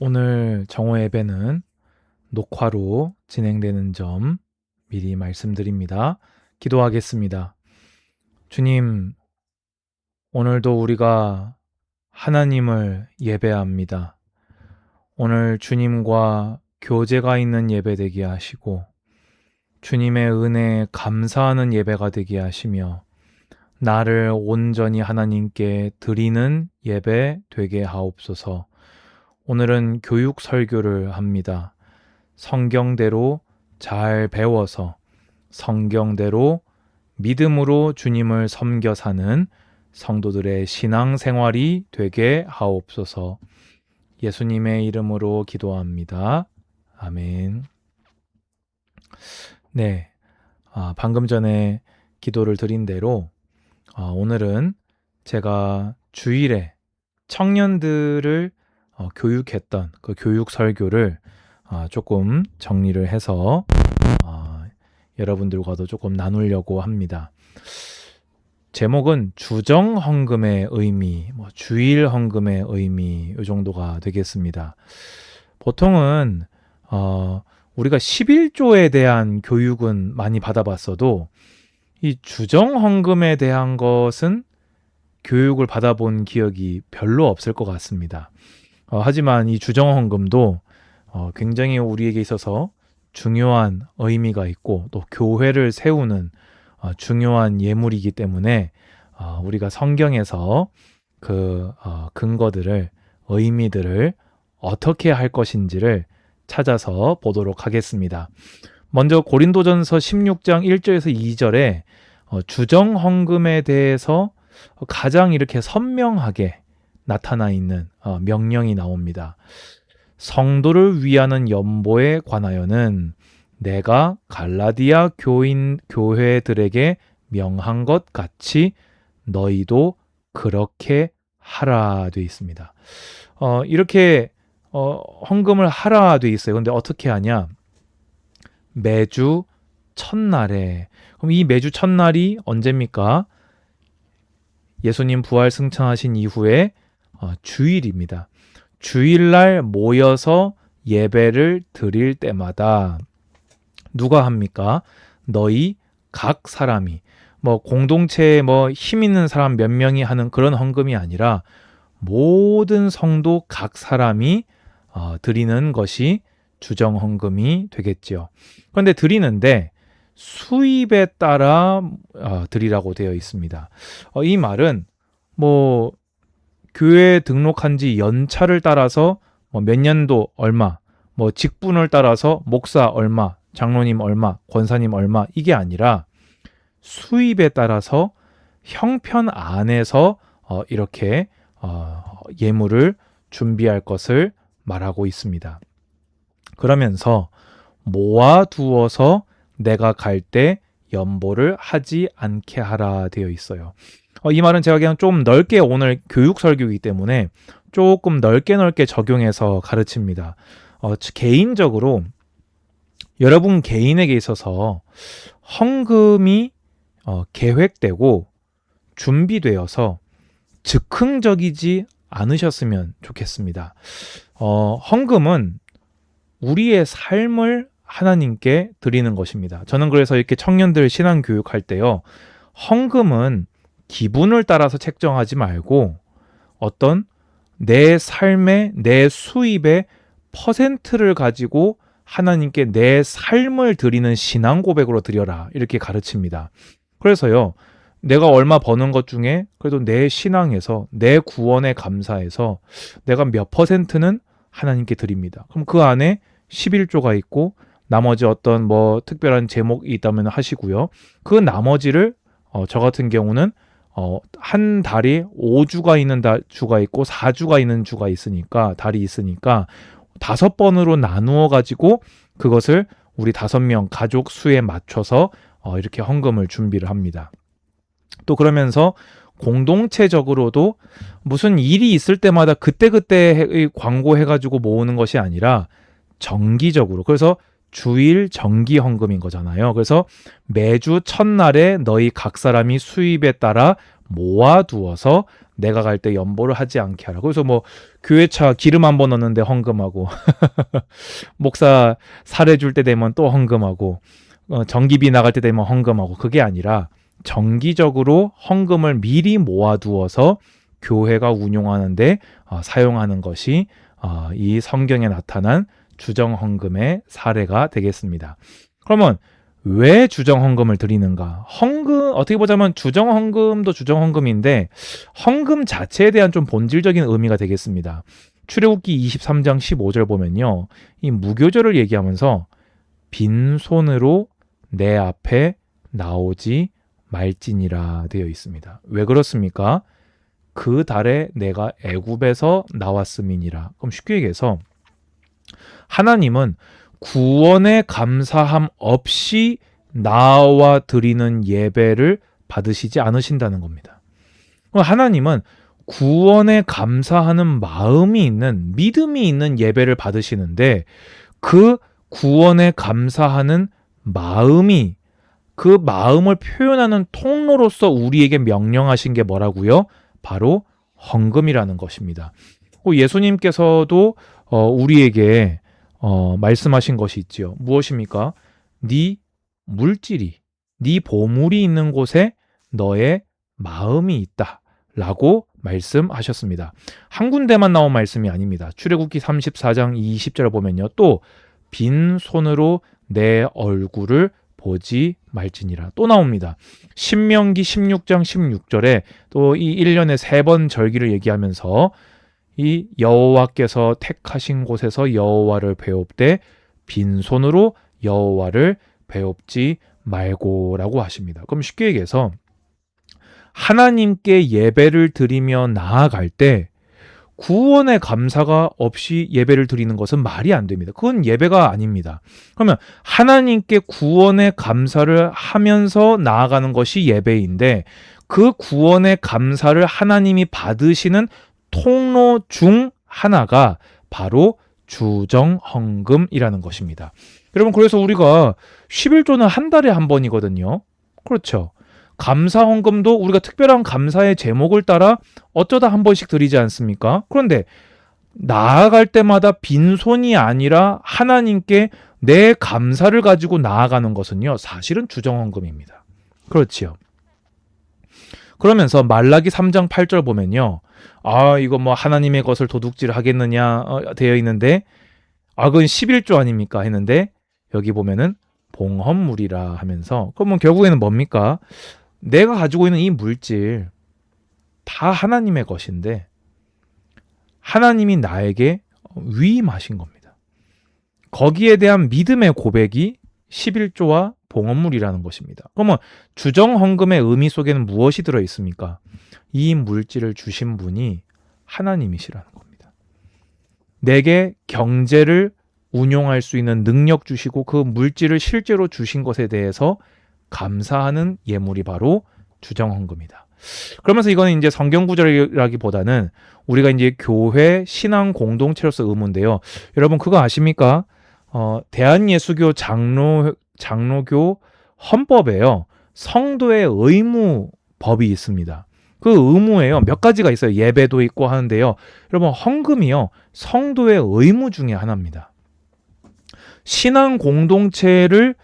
오늘 정오 예배는 녹화로 진행되는 점 미리 말씀드립니다. 기도하겠습니다. 주님, 오늘도 우리가 하나님을 예배합니다. 오늘 주님과 교제가 있는 예배 되게 하시고, 주님의 은혜에 감사하는 예배가 되게 하시며, 나를 온전히 하나님께 드리는 예배 되게 하옵소서. 오늘은 교육 설교를 합니다. 성경대로 잘 배워서 성경대로 믿음으로 주님을 섬겨 사는 성도들의 신앙 생활이 되게 하옵소서. 예수님의 이름으로 기도합니다. 아멘. 네. 아, 방금 전에 기도를 드린 대로 아, 오늘은 제가 주일에 청년들을 어, 교육했던 그 교육 설교를 어, 조금 정리를 해서 어, 여러분들과도 조금 나누려고 합니다. 제목은 주정 헌금의 의미, 뭐 주일 헌금의 의미 이 정도가 되겠습니다. 보통은 어, 우리가 11조에 대한 교육은 많이 받아봤어도 이 주정 헌금에 대한 것은 교육을 받아본 기억이 별로 없을 것 같습니다. 어, 하지만 이 주정헌금도 어, 굉장히 우리에게 있어서 중요한 의미가 있고 또 교회를 세우는 어, 중요한 예물이기 때문에 어, 우리가 성경에서 그 어, 근거들을 의미들을 어떻게 할 것인지를 찾아서 보도록 하겠습니다. 먼저 고린도전서 16장 1절에서 2절에 어, 주정 헌금에 대해서 가장 이렇게 선명하게 나타나 있는 어, 명령이 나옵니다. 성도를 위하는 연보에 관하여는 내가 갈라디아 교인 교회들에게 명한 것 같이 너희도 그렇게 하라 돼 있습니다. 어, 이렇게 어, 헌금을 하라 돼 있어요. 근데 어떻게 하냐? 매주 첫날에 그럼 이 매주 첫날이 언제입니까? 예수님 부활 승천하신 이후에 어, 주일입니다. 주일날 모여서 예배를 드릴 때마다 누가 합니까? 너희 각 사람이 뭐 공동체에 뭐 힘 있는 사람 몇 명이 하는 그런 헌금이 아니라 모든 성도 각 사람이 어, 드리는 것이 주정 헌금이 되겠지요. 그런데 드리는데 수입에 따라 어, 드리라고 되어 있습니다. 어, 이 말은 뭐 교회에 등록한 지 연차를 따라서 뭐 몇 년도 얼마, 뭐 직분을 따라서 목사 얼마, 장로님 얼마, 권사님 얼마 이게 아니라 수입에 따라서 형편 안에서 어, 이렇게 어, 예물을 준비할 것을 말하고 있습니다. 그러면서 모아 두어서 내가 갈 때 연보를 하지 않게 하라 되어 있어요. 어, 이 말은 제가 그냥 좀 넓게 오늘 교육 설교이기 때문에 조금 넓게 넓게 적용해서 가르칩니다. 어, 개인적으로 여러분 개인에게 있어서 헌금이 어, 계획되고 준비되어서 즉흥적이지 않으셨으면 좋겠습니다. 어, 헌금은 우리의 삶을 하나님께 드리는 것입니다. 저는 그래서 이렇게 청년들 신앙 교육할 때요. 헌금은 기분을 따라서 책정하지 말고 어떤 내 삶의 내 수입의 퍼센트를 가지고 하나님께 내 삶을 드리는 신앙 고백으로 드려라 이렇게 가르칩니다. 그래서요. 내가 얼마 버는 것 중에 그래도 내 신앙에서 내 구원에 감사해서 내가 몇 퍼센트는 하나님께 드립니다. 그럼 그 안에 11조가 있고 나머지 어떤 뭐 특별한 제목이 있다면 하시고요. 그 나머지를 어, 저 같은 경우는 어, 한 달이 5주가 있는 달, 주가 있고 4주가 있는 주가 있으니까, 달이 있으니까 다섯 번으로 나누어 가지고 그것을 우리 다섯 명 가족 수에 맞춰서 어, 이렇게 헌금을 준비를 합니다. 또 그러면서 공동체적으로도 무슨 일이 있을 때마다 그때그때의 광고 해가지고 모으는 것이 아니라 정기적으로. 그래서 주일 정기 헌금인 거잖아요. 그래서 매주 첫날에 너희 각 사람이 수입에 따라 모아두어서 내가 갈 때 연보를 하지 않게 하라. 그래서 뭐 교회차 기름 한 번 넣는데 헌금하고 목사 사례 줄 때 되면 또 헌금하고 어, 전기비 나갈 때 되면 헌금하고 그게 아니라 정기적으로 헌금을 미리 모아두어서 교회가 운용하는데 어, 사용하는 것이 어, 이 성경에 나타난 주정 헌금의 사례가 되겠습니다. 그러면 왜 주정 헌금을 드리는가? 헌금 어떻게 보자면 주정 헌금도 주정 헌금인데 헌금 자체에 대한 좀 본질적인 의미가 되겠습니다. 출애굽기 23장 15절 보면요. 이 무교절을 얘기하면서 빈손으로 내 앞에 나오지 말지니라 되어 있습니다. 왜 그렇습니까? 그 달에 내가 애굽에서 나왔음이니라. 그럼 쉽게 얘기해서 하나님은 구원의 감사함 없이 나와 드리는 예배를 받으시지 않으신다는 겁니다. 하나님은 구원에 감사하는 마음이 있는 믿음이 있는 예배를 받으시는데 그 구원에 감사하는 마음이 그 마음을 표현하는 통로로서 우리에게 명령하신 게 뭐라고요? 바로 헌금이라는 것입니다. 예수님께서도 어, 우리에게 어, 말씀하신 것이 있지요. 무엇입니까? 네 물질이, 네 보물이 있는 곳에 너의 마음이 있다 라고 말씀하셨습니다. 한 군데만 나온 말씀이 아닙니다. 출애굽기 34장 20절 보면요. 또 빈 손으로 내 얼굴을 보지 말지니라. 또 나옵니다. 신명기 16장 16절에 또 이 1년에 세 번 절기를 얘기하면서 이 여호와께서 택하신 곳에서 여호와를 배웁되 빈손으로 여호와를 배웁지 말고라고 하십니다. 그럼 쉽게 얘기해서 하나님께 예배를 드리며 나아갈 때 구원의 감사가 없이 예배를 드리는 것은 말이 안 됩니다. 그건 예배가 아닙니다. 그러면 하나님께 구원의 감사를 하면서 나아가는 것이 예배인데 그 구원의 감사를 하나님이 받으시는 통로 중 하나가 바로 주정 헌금이라는 것입니다. 여러분 그래서 우리가 11조는 한 달에 한 번이거든요. 그렇죠. 감사 헌금도 우리가 특별한 감사의 제목을 따라 어쩌다 한 번씩 드리지 않습니까? 그런데 나아갈 때마다 빈손이 아니라 하나님께 내 감사를 가지고 나아가는 것은요. 사실은 주정 헌금입니다. 그렇지요. 그러면서 말라기 3장 8절 보면요. 아, 이거 뭐 하나님의 것을 도둑질 하겠느냐 어, 되어 있는데 아, 그건 11조 아닙니까 했는데 여기 보면은 봉헌물이라 하면서 그러면 결국에는 뭡니까? 내가 가지고 있는 이 물질 다 하나님의 것인데 하나님이 나에게 위임하신 겁니다. 거기에 대한 믿음의 고백이 11조와 봉헌물이라는 것입니다. 그러면 주정 헌금의 의미 속에는 무엇이 들어 있습니까? 이 물질을 주신 분이 하나님이시라는 겁니다. 내게 경제를 운용할 수 있는 능력 주시고 그 물질을 실제로 주신 것에 대해서 감사하는 예물이 바로 주정 헌금이다. 그러면서 이거는 이제 성경 구절이라기보다는 우리가 이제 교회 신앙 공동체로서 의무인데요. 여러분 그거 아십니까? 어, 대한예수교 장로 장로교 헌법에요. 성도의 의무 법이 있습니다. 그 의무에요. 몇 가지가 있어요. 예배도 있고 하는데요. 여러분 헌금이요. 성도의 의무 중에 하나입니다. 신앙 공동체를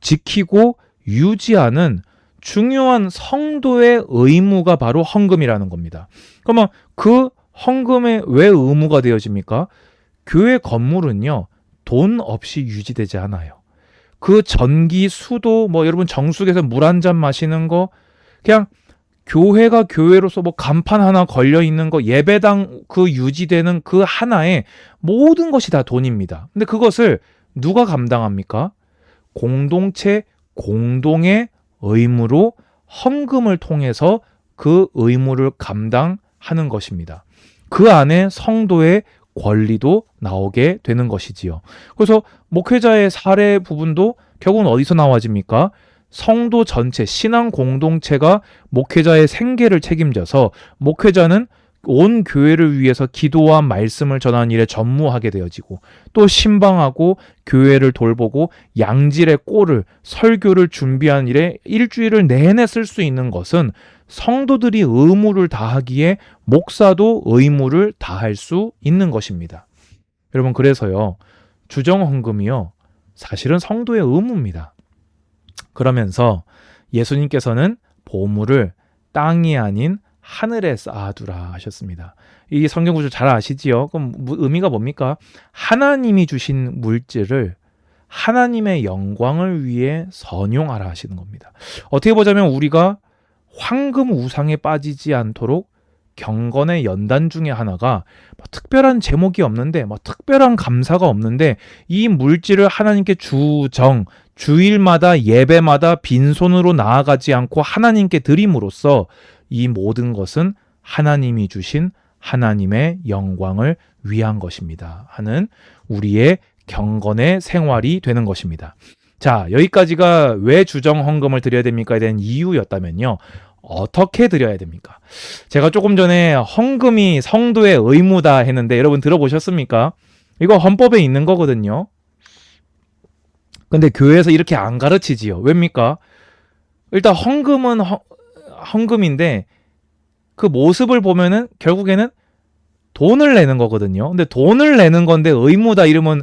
지키고 유지하는 중요한 성도의 의무가 바로 헌금이라는 겁니다. 그러면 그 헌금의 왜 의무가 되어집니까? 교회 건물은요, 돈 없이 유지되지 않아요. 그 전기, 수도, 뭐 여러분 정수기에서 물 한 잔 마시는 거, 그냥 교회가 교회로서 뭐 간판 하나 걸려 있는 거, 예배당 그 유지되는 그 하나에 모든 것이 다 돈입니다. 근데 그것을 누가 감당합니까? 공동체 공동의 의무로 헌금을 통해서 그 의무를 감당하는 것입니다. 그 안에 성도의 권리도 나오게 되는 것이지요. 그래서 목회자의 사례 부분도 결국은 어디서 나와집니까? 성도 전체, 신앙 공동체가 목회자의 생계를 책임져서 목회자는 온 교회를 위해서 기도와 말씀을 전하는 일에 전무하게 되어지고 또 신방하고 교회를 돌보고 양질의 꼴을 설교를 준비하는 일에 일주일을 내내 쓸 수 있는 것은 성도들이 의무를 다하기에 목사도 의무를 다할 수 있는 것입니다. 여러분 그래서요 주정 헌금이요 사실은 성도의 의무입니다. 그러면서 예수님께서는 보물을 땅이 아닌 하늘에 쌓아두라 하셨습니다. 이 성경 구절 잘 아시지요? 그럼 의미가 뭡니까? 하나님이 주신 물질을 하나님의 영광을 위해 선용하라 하시는 겁니다. 어떻게 보자면 우리가 황금 우상에 빠지지 않도록 경건의 연단 중에 하나가 뭐 특별한 제목이 없는데 뭐 특별한 감사가 없는데 이 물질을 하나님께 주정 주일마다 예배마다 빈손으로 나아가지 않고 하나님께 드림으로써 이 모든 것은 하나님이 주신 하나님의 영광을 위한 것입니다. 하는 우리의 경건의 생활이 되는 것입니다. 자, 여기까지가 왜 주정 헌금을 드려야 됩니까에 대한 이유였다면요. 어떻게 드려야 됩니까? 제가 조금 전에 헌금이 성도의 의무다 했는데 여러분 들어보셨습니까? 이거 헌법에 있는 거거든요. 근데 교회에서 이렇게 안 가르치지요. 왜입니까? 일단 헌금은 헌, 헌금인데 그 모습을 보면은 결국에는 돈을 내는 거거든요. 근데 돈을 내는 건데 의무다 이러면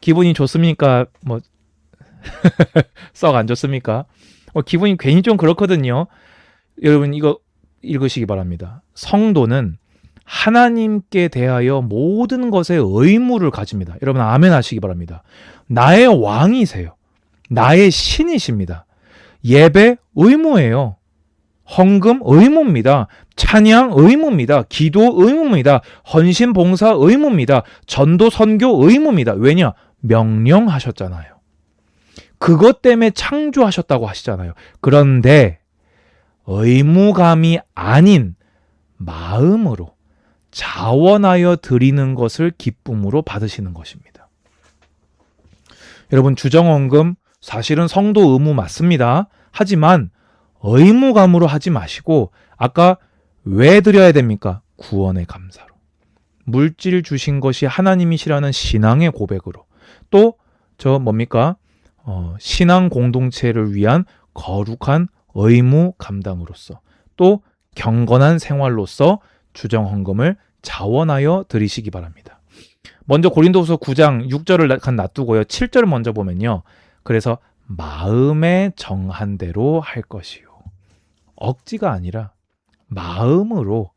기분이 좋습니까? 뭐 썩 안 좋습니까? 뭐 기분이 괜히 좀 그렇거든요. 여러분 이거 읽으시기 바랍니다. 성도는 하나님께 대하여 모든 것에 의무를 가집니다. 여러분 아멘 하시기 바랍니다. 나의 왕이세요. 나의 신이십니다. 예배 의무예요. 헌금 의무입니다. 찬양 의무입니다. 기도 의무입니다. 헌신 봉사 의무입니다. 전도 선교 의무입니다. 왜냐? 명령하셨잖아요. 그것 때문에 창조하셨다고 하시잖아요. 그런데 의무감이 아닌 마음으로 자원하여 드리는 것을 기쁨으로 받으시는 것입니다. 여러분 주정원금 사실은 성도 의무 맞습니다. 하지만 의무감으로 하지 마시고 아까 왜 드려야 됩니까? 구원의 감사로. 물질 주신 것이 하나님이시라는 신앙의 고백으로. 또 저 뭡니까? 어, 신앙 공동체를 위한 거룩한 의무 감당으로서 또 경건한 생활로서 주정 헌금을 자원하여 드리시기 바랍니다. 먼저 고린도후서 9장 6절을 간 놔두고요. 7절 먼저 보면요. 그래서 마음에 정한 대로 할 것이요. 억지가 아니라 마음으로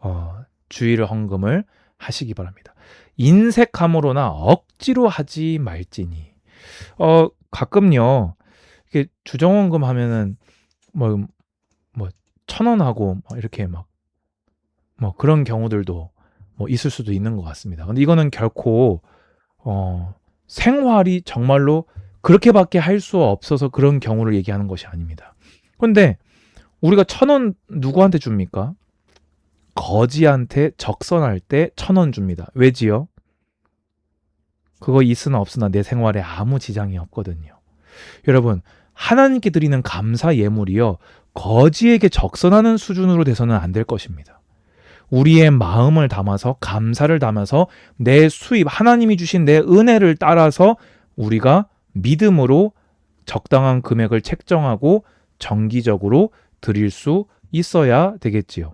어, 주의를 헌금을 하시기 바랍니다. 인색함으로나 억지로 하지 말지니. 어, 가끔요, 이게 주정원금 하면은 뭐, 뭐, 천 원하고 이렇게 막, 뭐 그런 경우들도 뭐 있을 수도 있는 것 같습니다. 근데 이거는 결코, 어, 생활이 정말로 그렇게밖에 할 수 없어서 그런 경우를 얘기하는 것이 아닙니다. 근데 우리가 천 원 누구한테 줍니까? 거지한테 적선할 때 천 원 줍니다. 왜지요? 그거 있으나 없으나 내 생활에 아무 지장이 없거든요. 여러분, 하나님께 드리는 감사 예물이요. 거지에게 적선하는 수준으로 돼서는 안 될 것입니다. 우리의 마음을 담아서 감사를 담아서 내 수입, 하나님이 주신 내 은혜를 따라서 우리가 믿음으로 적당한 금액을 책정하고 정기적으로 드릴 수 있어야 되겠지요.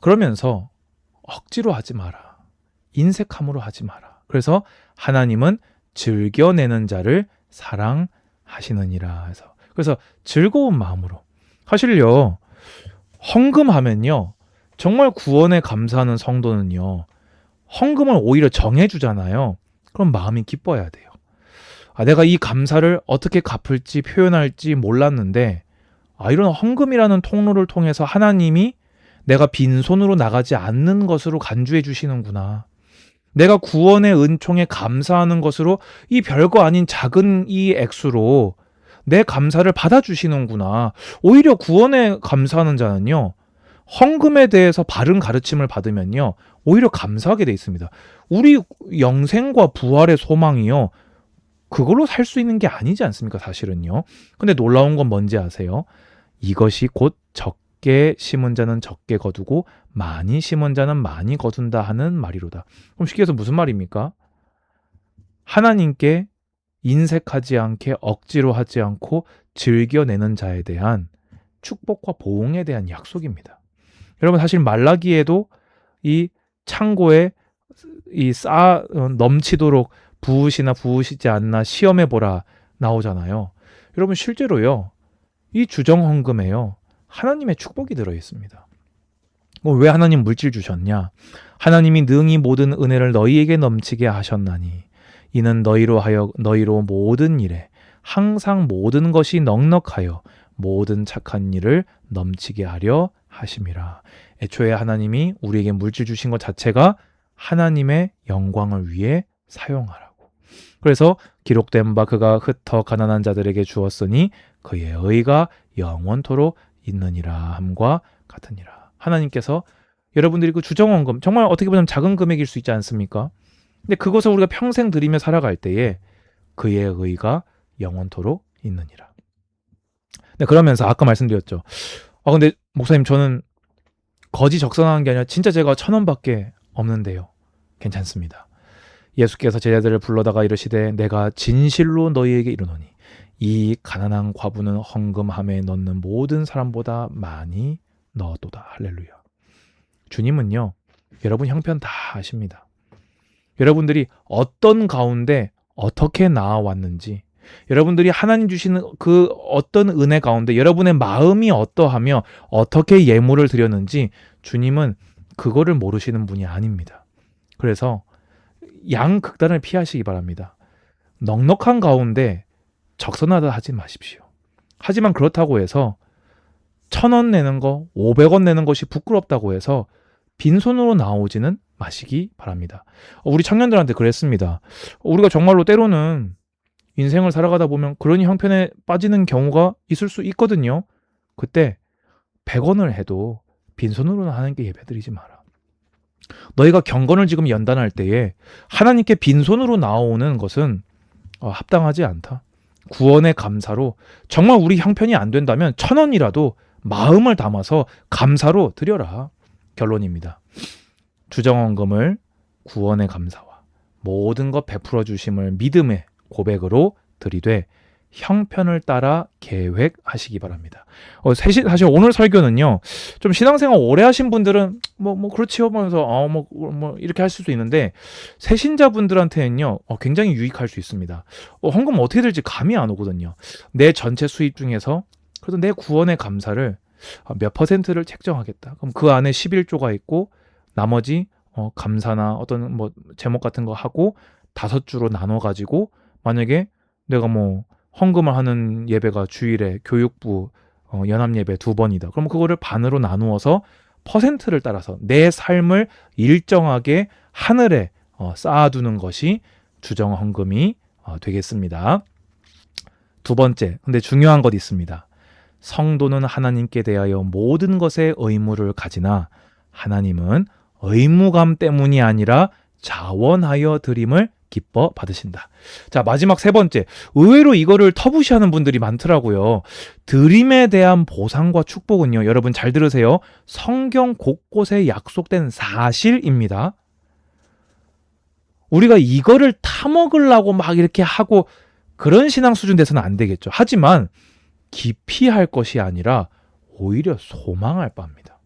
그러면서 억지로 하지 마라. 인색함으로 하지 마라. 그래서 하나님은 즐겨내는 자를 사랑하시느니라 해서. 그래서 즐거운 마음으로. 사실요 헌금하면요. 정말 구원에 감사하는 성도는요. 헌금을 오히려 정해주잖아요. 그럼 마음이 기뻐야 돼요 아, 내가 이 감사를 어떻게 갚을지 표현할지 몰랐는데 아, 이런 헌금이라는 통로를 통해서 하나님이 내가 빈손으로 나가지 않는 것으로 간주해 주시는구나. 내가 구원의 은총에 감사하는 것으로 이 별거 아닌 작은 이 액수로 내 감사를 받아주시는구나. 오히려 구원에 감사하는 자는요, 헌금에 대해서 바른 가르침을 받으면요, 오히려 감사하게 돼 있습니다. 우리 영생과 부활의 소망이요, 그걸로 살 수 있는 게 아니지 않습니까, 사실은요. 근데 놀라운 건 뭔지 아세요? 이것이 곧 적게 심은 자는 적게 거두고 많이 심은 자는 많이 거둔다 하는 말이로다. 그럼 쉽게 해서 무슨 말입니까? 하나님께 인색하지 않게 억지로 하지 않고 즐겨내는 자에 대한 축복과 보응에 대한 약속입니다. 여러분 사실 말라기에도 이 창고에 이쌓 넘치도록 부으시나 부으시지 않나 시험해 보라 나오잖아요. 여러분 실제로요. 이 주정 헌금에요. 하나님의 축복이 들어 있습니다. 뭐 왜 하나님 물질 주셨냐? 하나님이 능히 모든 은혜를 너희에게 넘치게 하셨나니 이는 너희로 하여 너희로 모든 일에 항상 모든 것이 넉넉하여 모든 착한 일을 넘치게 하려 하심이라. 애초에 하나님이 우리에게 물질 주신 것 자체가 하나님의 영광을 위해 사용하라고. 그래서 기록된 바 그가 흩어 가난한 자들에게 주었으니 그의 의가 영원토록 있느니라 함과 같으니라. 하나님께서 여러분들이 그 주정원금 정말 어떻게 보면 작은 금액일 수 있지 않습니까? 근데 그것을 우리가 평생 드리며 살아갈 때에 그의 의가 영원토록 있느니라. 네, 그러면서 아까 말씀드렸죠. 아 근데 목사님 저는 거지 적선하는 게 아니라 진짜 제가 천 원밖에 없는데요. 괜찮습니다. 예수께서 제자들을 불러다가 이르시되 내가 진실로 너희에게 이르노니 이 가난한 과부는 헌금함에 넣는 모든 사람보다 많이 넣었도다. 할렐루야. 주님은요. 여러분 형편 다 아십니다. 여러분들이 어떤 가운데 어떻게 나아왔는지 여러분들이 하나님 주시는 그 어떤 은혜 가운데 여러분의 마음이 어떠하며 어떻게 예물을 드렸는지 주님은 그거를 모르시는 분이 아닙니다. 그래서 양 극단을 피하시기 바랍니다. 넉넉한 가운데 적선하다 하지 마십시오. 하지만 그렇다고 해서 천 원 내는 거, 오백 원 내는 것이 부끄럽다고 해서 빈손으로 나오지는 마시기 바랍니다. 우리 청년들한테 그랬습니다. 우리가 정말로 때로는 인생을 살아가다 보면 그런 형편에 빠지는 경우가 있을 수 있거든요. 그때 100원을 해도 빈손으로는 하나님께 예배드리지 마라. 너희가 경건을 지금 연단할 때에 하나님께 빈손으로 나오는 것은 어, 합당하지 않다. 구원의 감사로 정말 우리 형편이 안 된다면 천 원이라도 마음을 담아서 감사로 드려라. 결론입니다. 주정원금을 구원의 감사와 모든 것 베풀어 주심을 믿음의 고백으로 드리되 형편을 따라 계획하시기 바랍니다. 어, 사실, 사실 오늘 설교는요, 좀 신앙생활 오래 하신 분들은 뭐, 뭐, 그렇지요. 하면서, 어, 뭐, 뭐, 이렇게 할 수도 있는데, 새신자분들한테는요, 어, 굉장히 유익할 수 있습니다. 어, 헌금 어떻게 될지 감이 안 오거든요. 내 전체 수입 중에서, 그래도 내 구원의 감사를 어, 몇 퍼센트를 책정하겠다. 그럼 그 안에 11조가 있고, 나머지, 어, 감사나 어떤 뭐, 제목 같은 거 하고, 다섯 주로 나눠가지고, 만약에 내가 뭐 헌금을 하는 예배가 주일에 교육부 어, 연합 예배 두 번이다. 그럼 그거를 반으로 나누어서 퍼센트를 따라서 내 삶을 일정하게 하늘에 어, 쌓아두는 것이 주정 헌금이 어, 되겠습니다. 두 번째, 근데 중요한 것 있습니다. 성도는 하나님께 대하여 모든 것에 의무를 가지나 하나님은 의무감 때문이 아니라 자원하여 드림을 기뻐 받으신다. 자, 마지막 세 번째. 의외로 이거를 터부시하는 분들이 많더라고요. 드림에 대한 보상과 축복은요. 여러분 잘 들으세요. 성경 곳곳에 약속된 사실입니다. 우리가 이거를 타먹으려고 막 이렇게 하고 그런 신앙 수준 돼서는 안 되겠죠. 하지만 기피할 것이 아니라 오히려 소망할 바입니다.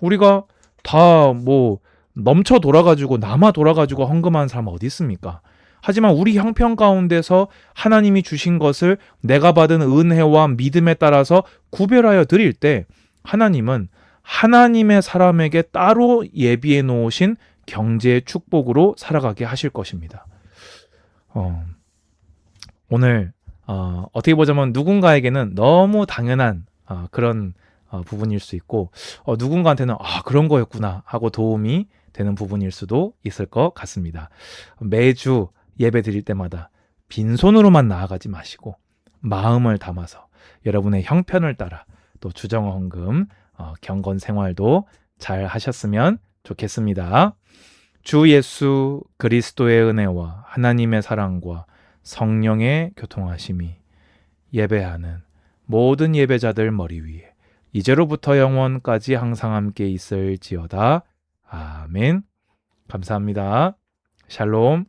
우리가 다뭐 넘쳐 돌아가지고 남아 돌아가지고 헌금하는 사람 어디 있습니까? 하지만 우리 형편 가운데서 하나님이 주신 것을 내가 받은 은혜와 믿음에 따라서 구별하여 드릴 때 하나님은 하나님의 사람에게 따로 예비해 놓으신 경제의 축복으로 살아가게 하실 것입니다. 어, 오늘 어, 떻게 보자면 누군가에게는 너무 당연한 어, 그런 어, 부분일 수 있고 어, 누군가한테는 아 그런 거였구나 하고 도움이 되는 부분일 수도 있을 것 같습니다. 매주 예배 드릴 때마다 빈손으로만 나아가지 마시고 마음을 담아서 여러분의 형편을 따라 또 주정 헌금 어, 경건 생활도 잘 하셨으면 좋겠습니다. 주 예수 그리스도의 은혜와 하나님의 사랑과 성령의 교통하심이 예배하는 모든 예배자들 머리 위에 이제로부터 영원까지 항상 함께 있을지어다. 아멘. 감사합니다. 샬롬.